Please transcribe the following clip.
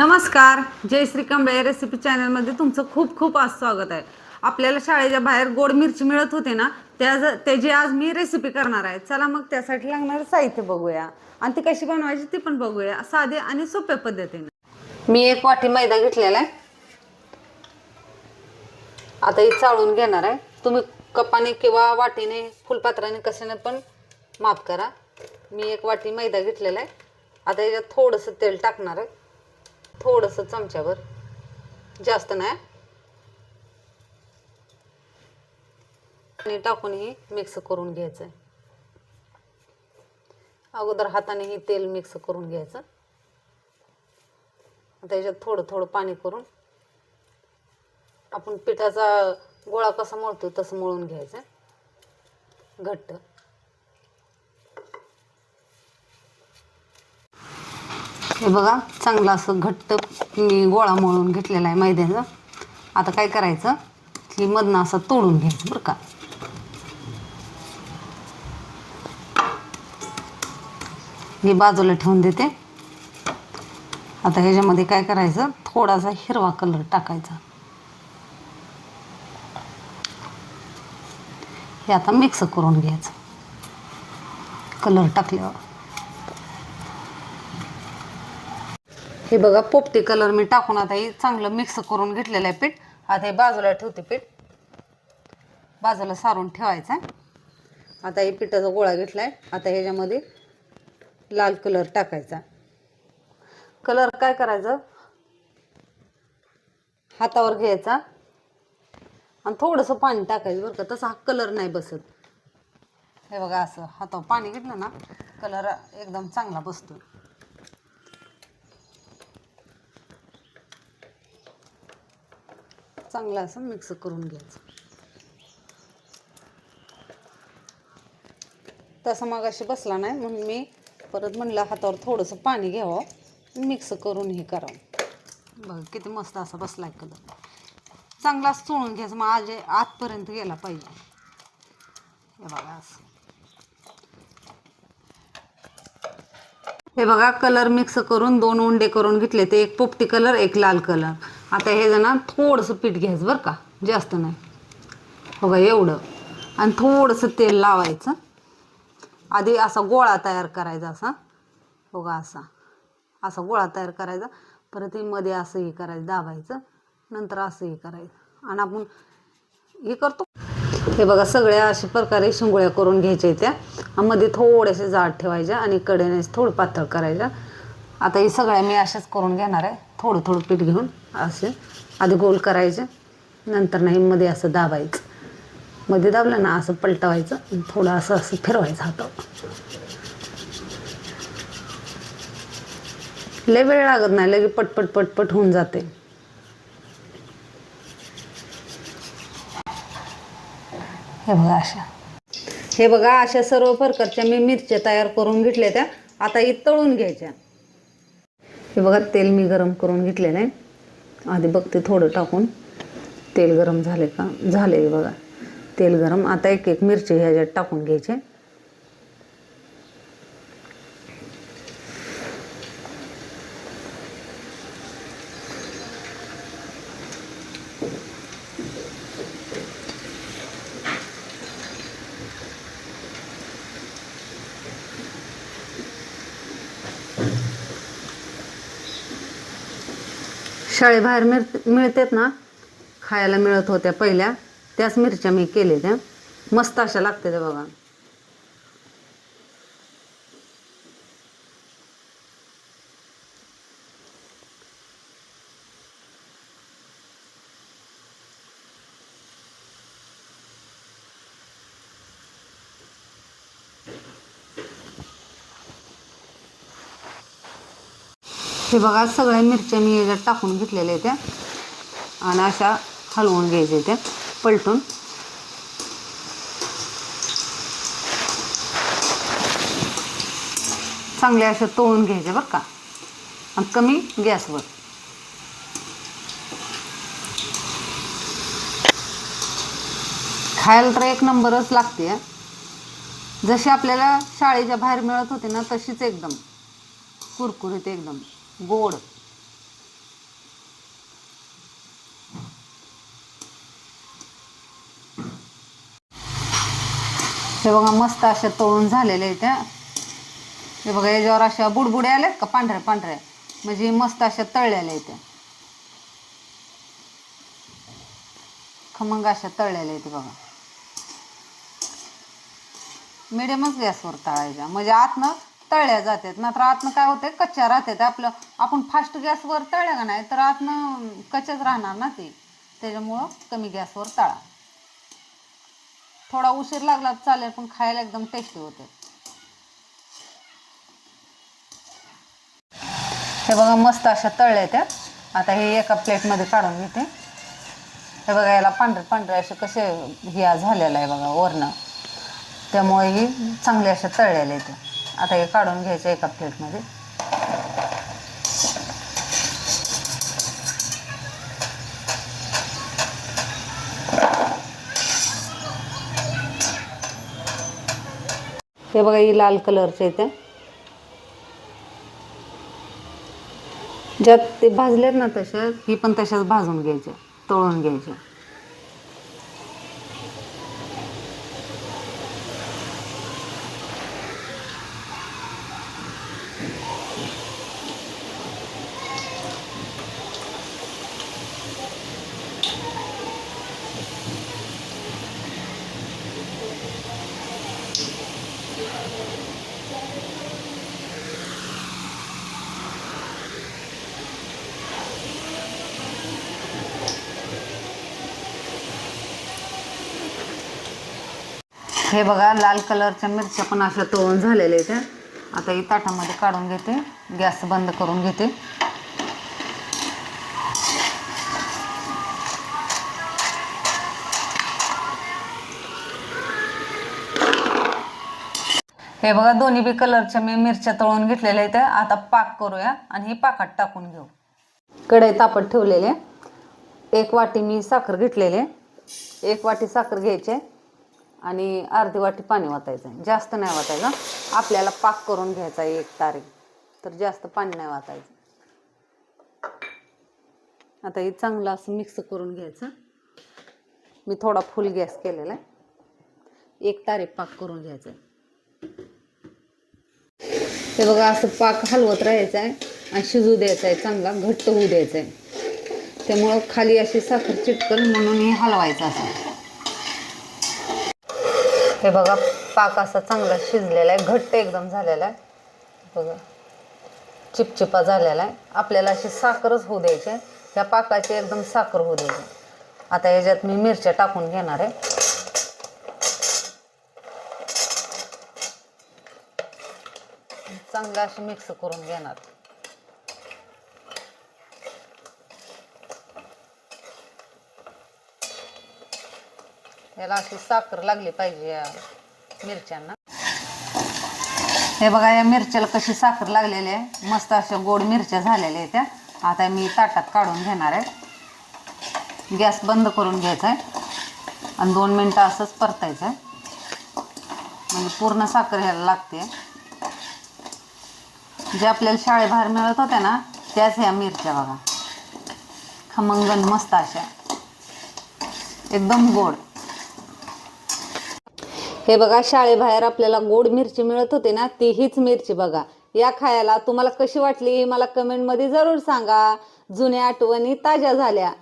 नमस्कार. जय श्री कांबळे रेसिपी चॅनलमध्ये तुमचं खूप खूप आज स्वागत आहे. आपल्याला शाळेच्या बाहेर गोड मिरची मिळत होते ना त्या त्याची आज मी रेसिपी करणार आहे. चला मग त्यासाठी लागणारं साहित्य बघूया. आणि ती कशी बनवायची ती पण बघूया. साधे आणि सोप्या पद्धतीने. मी एक वाटी मैदा घेतलेला आहे. आता ही चाळून घेणार आहे. तुम्ही कपाने किंवा वाटीने फुलपात्राने कशाने पण माफ करा. मी एक वाटी मैदा घेतलेला आहे. आता याच्यात थोडंसं तेल टाकणार आहे. थोडंसं चमच्यावर. जास्त नाही. आणि टाकूनही मिक्स करून घ्यायचं. आहे अगोदर हातानेही तेल मिक्स करून घ्यायचं. आता याच्यात थोडं थोडं पाणी करून आपण पिठाचा गोळा कसा मळतो तसं मळून घ्यायचं. घट्ट. हे बघा चांगलं असं घट्ट मी गोळा मळून घेतलेला आहे मैद्याचं. आता काय करायचं? की मधनं असं तोडून घ्यायचं बरं का. हे बाजूला ठेवून देते. आता ह्याच्यामध्ये काय करायचं? थोडासा हिरवा कलर टाकायचा. हे आता मिक्स करून घ्यायचं. कलर टाकल्यावर. हे बघा पोपटी कलर मी टाकून आता हे चांगलं मिक्स करून घेतलेलं आहे पीठ. आता हे बाजूला ठेवते पीठ. बाजूला सारून ठेवायचं आहे. आता हे पिठाचा गोळा घेतला आहे आता ह्याच्यामध्ये लाल कलर टाकायचा. कलर काय करायचं? हातावर घ्यायचा. आणि थोडंसं पाणी टाकायचं बरं का. तसा हा कलर नाही बसत. हे बघा असं हातावर पाणी घेतलं ना कलर एकदम चांगला बसतो चांगलं असं मिक्स करून घ्यायचं. तसं मग अशी बसला नाही म्हणून मी परत म्हणलं हातावर थोडंसं पाणी घ्यावं. मिक्स करून हे करावं. बघ किती मस्त असा आहे कलर चांगला चोळून घ्यायचं मग आज आतपर्यंत गेला पाहिजे. हे बघा असं. हे बघा कलर मिक्स करून दोन उंडे करून घेतले ते एक पोपटी कलर एक लाल कलर. आता हे जण थोडंसं पीठ घ्यायचं बरं का जास्त नाही. बघा एवढं. आणि थोडंसं तेल लावायचं. आधी असा गोळा तयार करायचा असा. बघा असा. असा गोळा तयार करायचा. परत हे मध्ये असं हे करायचं दाबायचं. नंतर असं हे करायचं. आणि आपण हे करतो. हे बघा सगळ्या अशा प्रकारे शिंगोळ्या करून घ्यायच्या त्या मध्ये थोडेसे जाड ठेवायच्या आणि कडेने थोडं पातळ करायच्या आता हे सगळ्या मी अशाच करून घेणार आहे. थोडं थोडं पीठ घेऊन असे आधी गोल करायचे. नंतर नाही मध्ये असं दाबायचं. मध्ये दाबलं ना असं पलटवायचं. थोडं असं असं फिरवायचं हातावर. लय वेळ लागत नाही. लगे पटपट पटपट होऊन जाते. हे बघा अशा. हे बघा अशा सर्व प्रकारच्या मी मिरच्या तयार करून घेतल्या त्या. आता ही तळून घ्यायच्या. हे बघा तेल मी गरम करून घेतलेलं आहे. आधी बघते थोडं टाकून. तेल गरम झाले का? झाले बघा. तेल गरम. आता एक एक मिरची ह्याच्यात टाकून घ्यायचे. शाळेबाहेर मिळ मिळतात ना खायला मिळत होत्या पहिल्या त्याच मिरच्या मी केले त्या मस्त अशा लागते त्या बघा हे बघा सगळ्या मिरच्या मी याच्यात टाकून घेतलेल्या त्या. आणि अशा हलवून घ्यायच्या त्या पलटून. चांगल्या अशा तोळून घ्यायच्या बरं का. आणि कमी गॅसवर. खायला तर एक नंबरच लागते. जशी आपल्याला शाळेच्या बाहेर मिळत होते ना तशीच एकदम. कुरकुरीत एकदम. गोड. हे बघा मस्त असे तळून झालेल्या आहेत हे. बघा याच्यावर अशा बुडबुड्या आल्यात का? पांढऱ्या पांढऱ्या. म्हणजे मस्त अशा तळलेल्या आहेत. खमंग अशा तळलेल्या आहेत बघा. मिडियमच गॅसवर तळायच्या. म्हणजे आतनं तळल्या जातात. नाहीतर आतनं काय होतंय कच्च्या राहतात आपलं. आपण फास्ट गॅसवर तळल्या का नाही तर आतनं कच्च्याच राहणार ना ते. त्याच्यामुळं कमी गॅसवर तळा. थोडा उशीर लागला चालेल पण खायला एकदम टेस्टी होते. हे बघा मस्त अशा तळल्या त्या आता हे एका प्लेटमध्ये काढून घेते. हे बघा याला पांढरे पांढरे असे कसे ह्या झालेलं आहे बघा वरणं. त्यामुळे ही चांगले अशा तळलेले आहेत आता हे काढून घ्यायचं एका प्लेटमध्ये. हे बघा ही लाल कलरचे इथे ज्यात ते भाजलेत ना तशाच ही पण तशाच भाजून घ्यायच्या तळून घ्यायच्या. हे बघा लाल कलरच्या मिरच्या पण अशा तळून झालेल्या आहेत. आता ही ताटामध्ये काढून घेते. गॅस बंद करून घेते. हे बघा दोन्ही बी कलरच्या मी मिरच्या तळून घेतलेल्या आहेत. आता पाक करूया आणि हे पाकात टाकून घेऊ. कढई तापत ठेवलेले एक वाटी मी साखर घेतलेले एक वाटी साखर घ्यायचे आणि अर्धी वाटी पाणी वाटायचं जास्त नाही वाटायचं. आपल्याला पाक करून घ्यायचा आहे एक तारीख. तर जास्त पाणी नाही वाटायचं. आता हे चांगलं असं मिक्स करून घ्यायचं. मी थोडा फुल गॅस केलेला आहे. एक तारीख पाक करून घ्यायचा आहे. हे बघा असं पाक हलवत राहायचं आहे आणि शिजू द्यायचा आहे चांगला. घट्ट होऊ द्यायचा आहे. त्यामुळं खाली अशी साखर चिटकल म्हणून हे हलवायचं असं. हे बघा पाक असा चांगला शिजलेला आहे. घट्ट एकदम झालेला आहे. बघा चिपचिपा झालेला आहे. आपल्याला अशी साखरच होऊ द्यायची आहे. ह्या पाकाची एकदम साखर होऊ द्यायची आता याच्यात मी मिरच्या टाकून घेणार आहे. चांगलं अशी मिक्स करून घेणार. याला अशी साखर लागली पाहिजे या मिरच्यांना. हे बघा या मिरच्याला कशी साखर लागलेली आहे. मस्त अशा गोड मिरच्या झालेल्या आहेत त्या. आता मी ताटात काढून घेणार आहे. गॅस बंद करून घ्यायचा आहे. आणि दोन मिनटं असंच परतायचं आहे. म्हणजे पूर्ण साखर ह्याला लागते. जे आपल्याला शाळेबाहेर मिळत होत्या ना त्याच ह्या मिरच्या बघा. खमंगन मस्त अशा. एकदम गोड. हे बघा शाळेबाहेर आपल्याला गोड मिरची मिळत होती ना ती हीच मिरची बघा. या खायला तुम्हाला कशी वाटली मला कमेंटमध्ये जरूर सांगा. जुन्या आठवणी ताज्या झाल्या.